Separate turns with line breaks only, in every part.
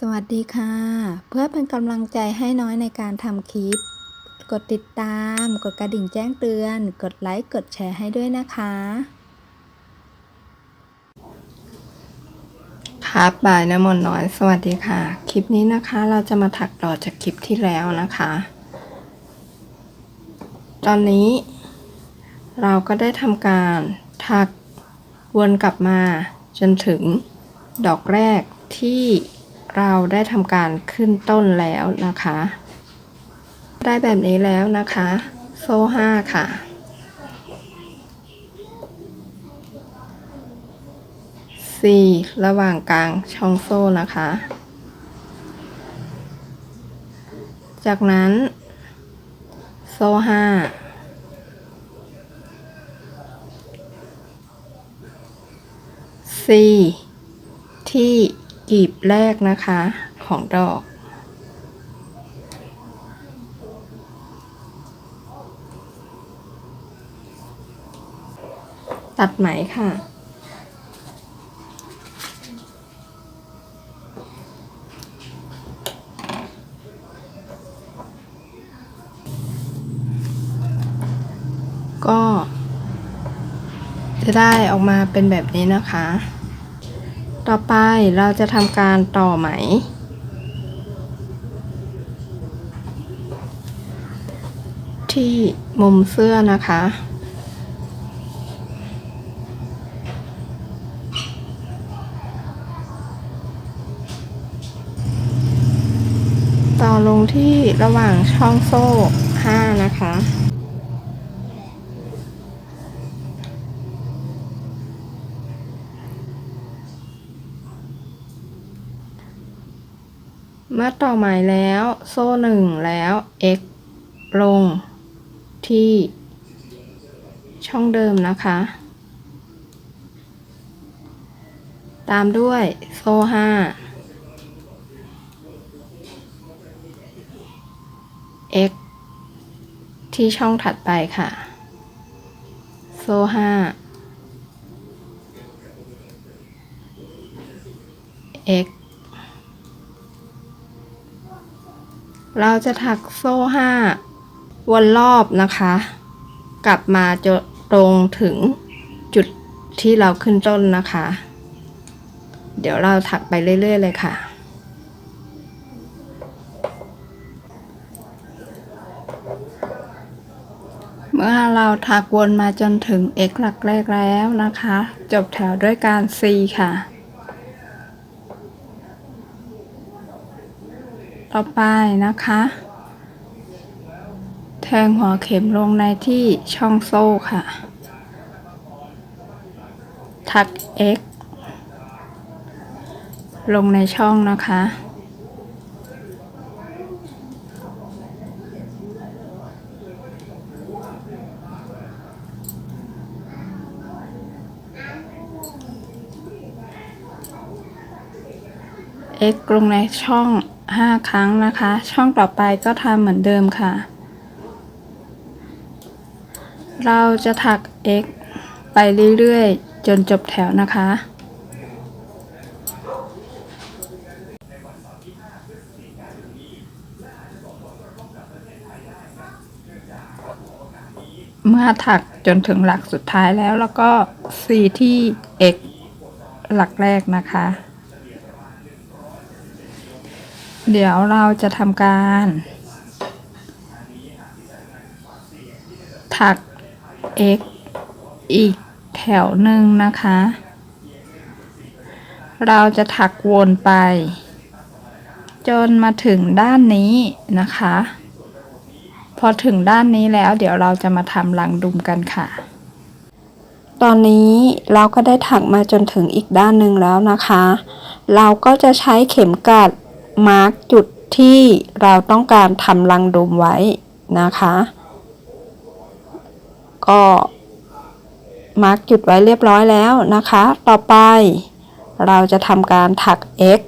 สวัสดีค่ะ เพื่อเป็นกำลังใจให้น้อยในการทำคลิป กดติดตาม กดกระดิ่งแจ้งเตือน กดไลค์ กดแชร์ให้ด้วยนะคะ
ครับบายน้ำมนต์น้อย สวัสดีค่ะ คลิปนี้นะคะ เราจะมาถักต่อจากคลิปที่แล้วนะคะ ตอนนี้ เราก็ได้ทำการถักวนกลับมาจนถึงดอกแรกที่ เราได้ทำการขึ้นต้นแล้วนะคะ ได้แบบนี้แล้วนะคะ โซ่ห้าค่ะสี่ระหว่างกลางช่องโซ่นะคะ จากนั้น โซ่ห้าสี่ที่ กีบแรกนะคะของดอก ตัดไหมค่ะ ก็จะได้ออกมาเป็นแบบนี้นะคะ ต่อไปเราจะทำการต่อไหม ที่มุมเสื้อนะคะต่อลงที่ระหว่างช่องโซ่ 5 นะคะ มื่อต่อหมายแล้ว โซ่หนึ่งแล้ว x ลงที่ช่องเดิมนะคะ ตามด้วยโซ่ห้า x ที่ช่องถัดไปค่ะ โซ่ห้า x เราจะถักโซ่ห้าวนรอบนะคะ กลับมาจะตรงถึงจุดที่เราขึ้นต้นนะคะ เดี๋ยวเราถักไปเรื่อย ๆ เลยค่ะ เมื่อเราถักวนมาจนถึง x หลักแรกแล้วนะคะ จบแถวด้วยการ c ค่ะ ต่อไปนะคะ แทงหัวเข็มลงในที่ช่องโซ่ค่ะถัก x ลงในช่องนะคะ x ลงในช่อง 5 ครั้งนะคะ ช่องต่อไปก็ทำเหมือนเดิมค่ะ เราจะถัก x ไปเรื่อยๆ จนจบแถวนะคะ เมื่อถักจนถึงหลักสุดท้ายแล้วแล้วก็ c ที่ x หลักแรกนะคะ เดี๋ยวเราจะทำการ ถัก x อีกแถวหนึ่งนะคะ เราจะถักวนไป จนมาถึงด้านนี้นะคะ พอถึงด้านนี้แล้วเดี๋ยวเราจะมาทำรังดุมกันค่ะ ตอนนี้เราก็ได้ถักมาจนถึงอีกด้านหนึ่งแล้วนะคะ เราก็จะใช้เข็มกลัด มาร์กจุดที่เราต้องการทำรังดุมไว้นะคะ ก็มาร์กจุดไว้เรียบร้อยแล้วนะคะ ต่อไปเราจะทำการถัก x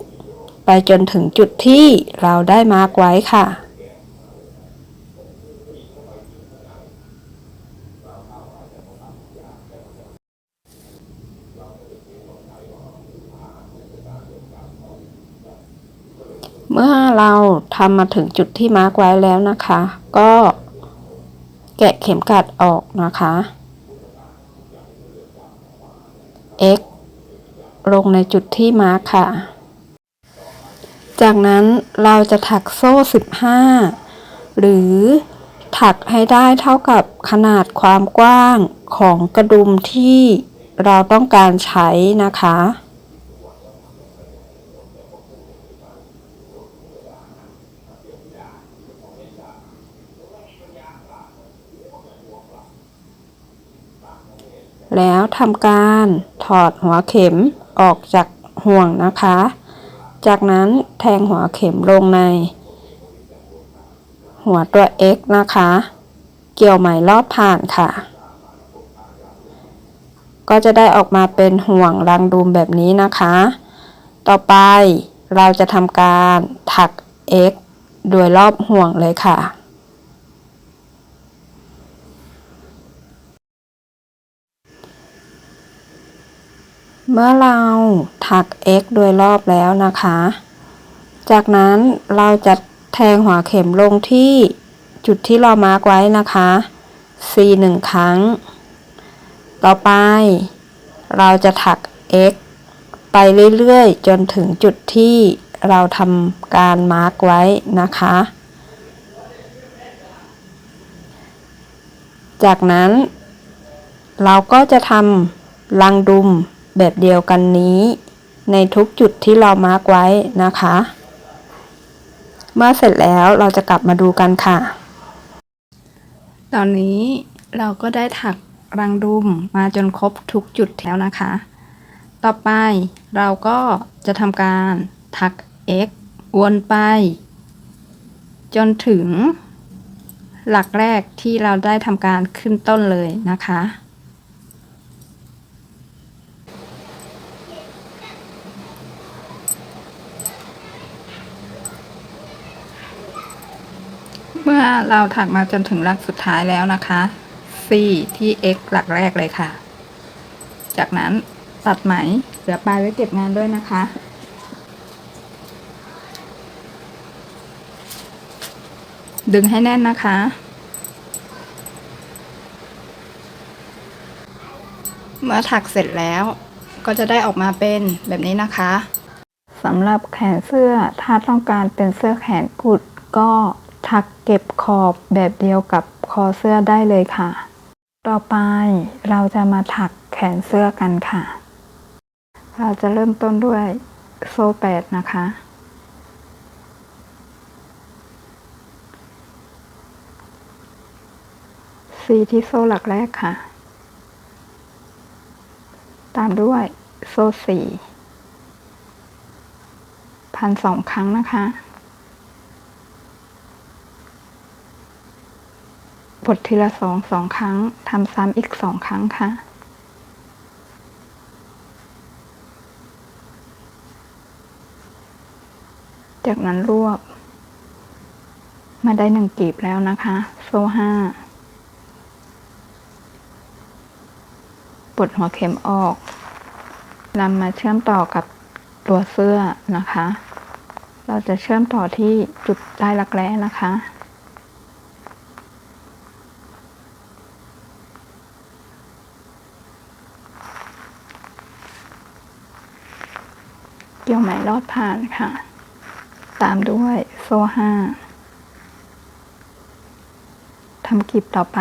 ไปจนถึงจุดที่เราได้มาร์กไว้ค่ะ เมื่อเราทำมาถึงจุดที่มาร์กไว้แล้วนะคะ ก็แกะเข็มกลัดออกนะคะ x ลงในจุดที่มาร์กค่ะ จากนั้นเราจะถักโซ่ 15 หรือถักให้ได้เท่ากับขนาดความกว้างของกระดุมที่เราต้องการใช้นะคะ แล้วทำการถอดหัวเข็มออกจากห่วงนะคะ จากนั้นแทงหัวเข็มลงใน หัวตัว x นะคะ เกี่ยวไหมรอบผ่านค่ะ ก็จะได้ออกมาเป็นห่วงรังดูมแบบนี้นะคะ ต่อไปเราจะทำการถัก x โดยรอบห่วงเลยค่ะ เมื่อเราถัก x โดยรอบแล้วนะคะ จากนั้นเราจะแทงหัวเข็มลงที่จุดที่เรามาร์กไว้นะคะ c หนึ่งครั้ง ต่อไป เราจะถัก x ไปเรื่อยๆ จนถึงจุดที่เราทำการมาร์กไว้นะคะ จากนั้น เราก็จะทำรังดุม แบบเดียวกันนี้ ในทุกจุดที่เรามาร์กไว้นะคะ เมื่อเสร็จแล้วเราจะกลับมาดูกันค่ะ ตอนนี้เราก็ได้ถักรังดุมมาจนครบทุกจุดแล้วนะคะ ต่อไปเราก็จะทำการถัก x วนไป จนถึงหลักแรกที่เราได้ทำการขึ้นต้นเลยนะคะ เมื่อเราถักมาจนถึงหลักสุดท้ายแล้วนะคะ C ที่ x หลักแรกเลยค่ะ จากนั้นตัดไหมเหลือปลายไว้เก็บงานด้วยนะคะ ดึงให้แน่นนะคะ เมื่อถักเสร็จแล้วก็จะได้ออกมาเป็นแบบนี้นะคะสำหรับแขนเสื้อถ้าต้องการเป็นเสื้อแขนกุดก็ ถักเก็บขอบแบบเดียวกับคอเสื้อได้เลยค่ะ ต่อไปเราจะมาถักแขนเสื้อกันค่ะ เราจะเริ่มต้นด้วยโซ่แปดนะคะสีที่โซ่หลักแรกค่ะ ตามด้วยโซ่สี่พันสองครั้งนะคะ บททีละสองสองครั้งทำซ้ำอีกสองครั้งค่ะ จากนั้นรวบ มาได้หนึ่งกีบแล้วนะคะ โซ่ห้าปลดหัวเข็มออกนำมาเชื่อมต่อกับตัวเสื้อนะคะ เราจะเชื่อมต่อที่จุดได้รักแร้นะคะ ลอดผ่านค่ะ ตามด้วยโซ่ห้าทำกลีบต่อไป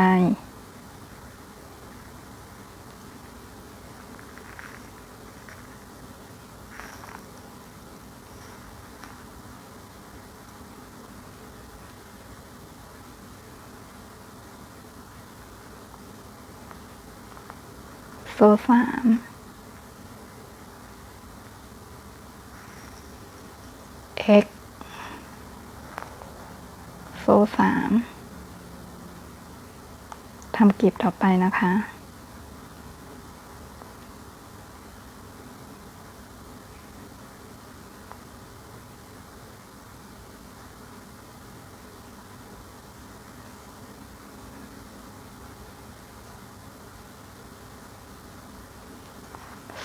โซ่สาม x โซ่สามทำกลีบต่อไปนะคะ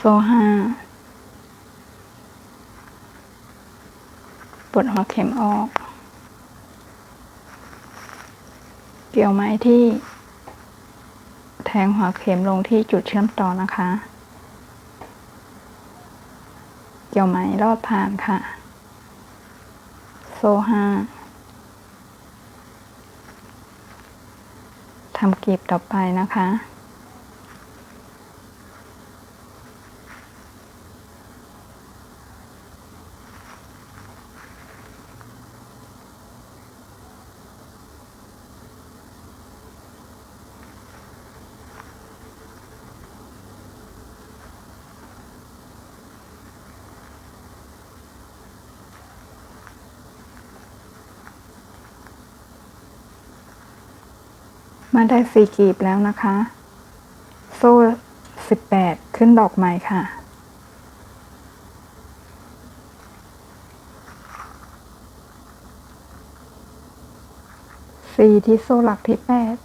โซ่ห้า ปลดหัวเข็มออก เกี่ยวไม้ที่ แทงหัวเข็มลงที่จุดเชื่อมต่อนะคะ เกี่ยวไม้รอดผ่านค่ะ โซ่ห้าทำกลีบต่อไปนะคะ มาได้สี่กลีบแล้วนะคะ โซ่สิบแปดขึ้นดอกใหม่ค่ะ สี่ที่โซ่หลักที่แปด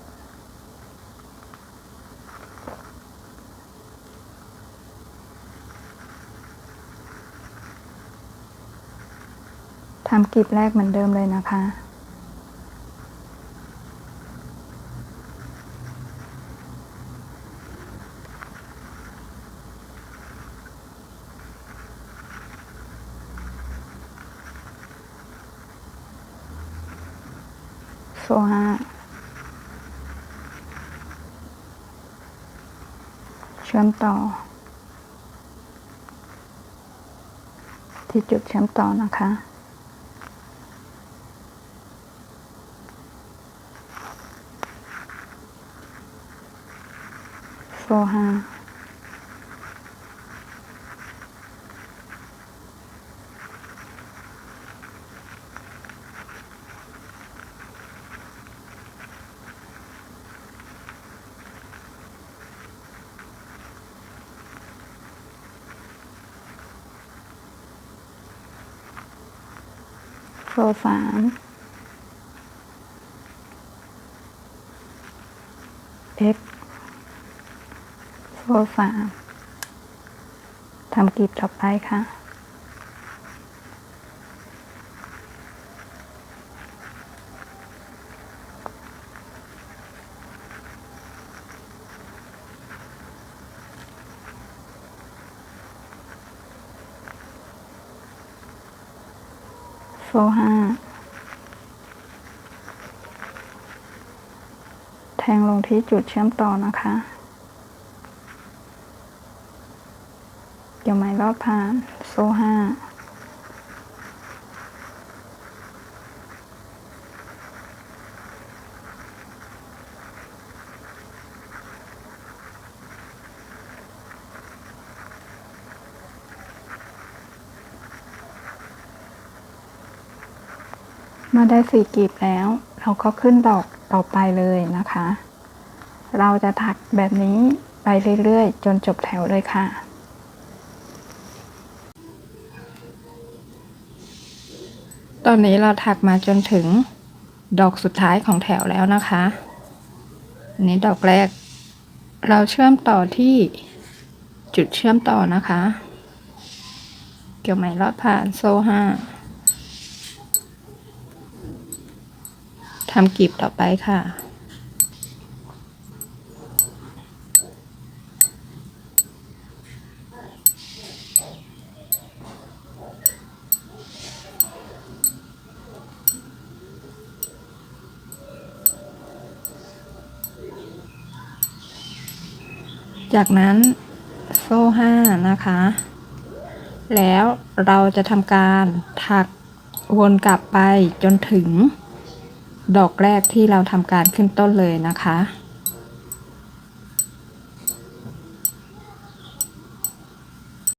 ทำกลีบแรกเหมือนเดิมเลยนะคะ โซ่ห้าเชื่อมต่อ ที่จุดเชื่อมต่อนะคะโซ่ห้า โซ่สามเอ็กโซ่สามทำกลีบต่อไปค่ะ โซ่ห้า แทงลงที่จุดเชื่อมต่อนะคะ เกี่ยวไม้รอดผ่าน โซ่ห้า มาได้สี่กลีบแล้ว เราก็ขึ้นดอกต่อไปเลยนะคะ เราจะถักแบบนี้ไปเรื่อยๆ จนจบแถวเลยค่ะตอนนี้เราถักมาจนถึงดอกสุดท้ายของแถวแล้วนะคะอันนี้ดอกแรก เราเชื่อมต่อที่จุดเชื่อมต่อนะคะ เกี่ยวไหมลอดผ่านโซ่ห้า ทำกลีบต่อไปค่ะ จากนั้นโซ่ห้านะคะ แล้วเราจะทำการถักวนกลับไปจนถึง ดอกแรกที่เราทำการขึ้นต้นเลยนะคะ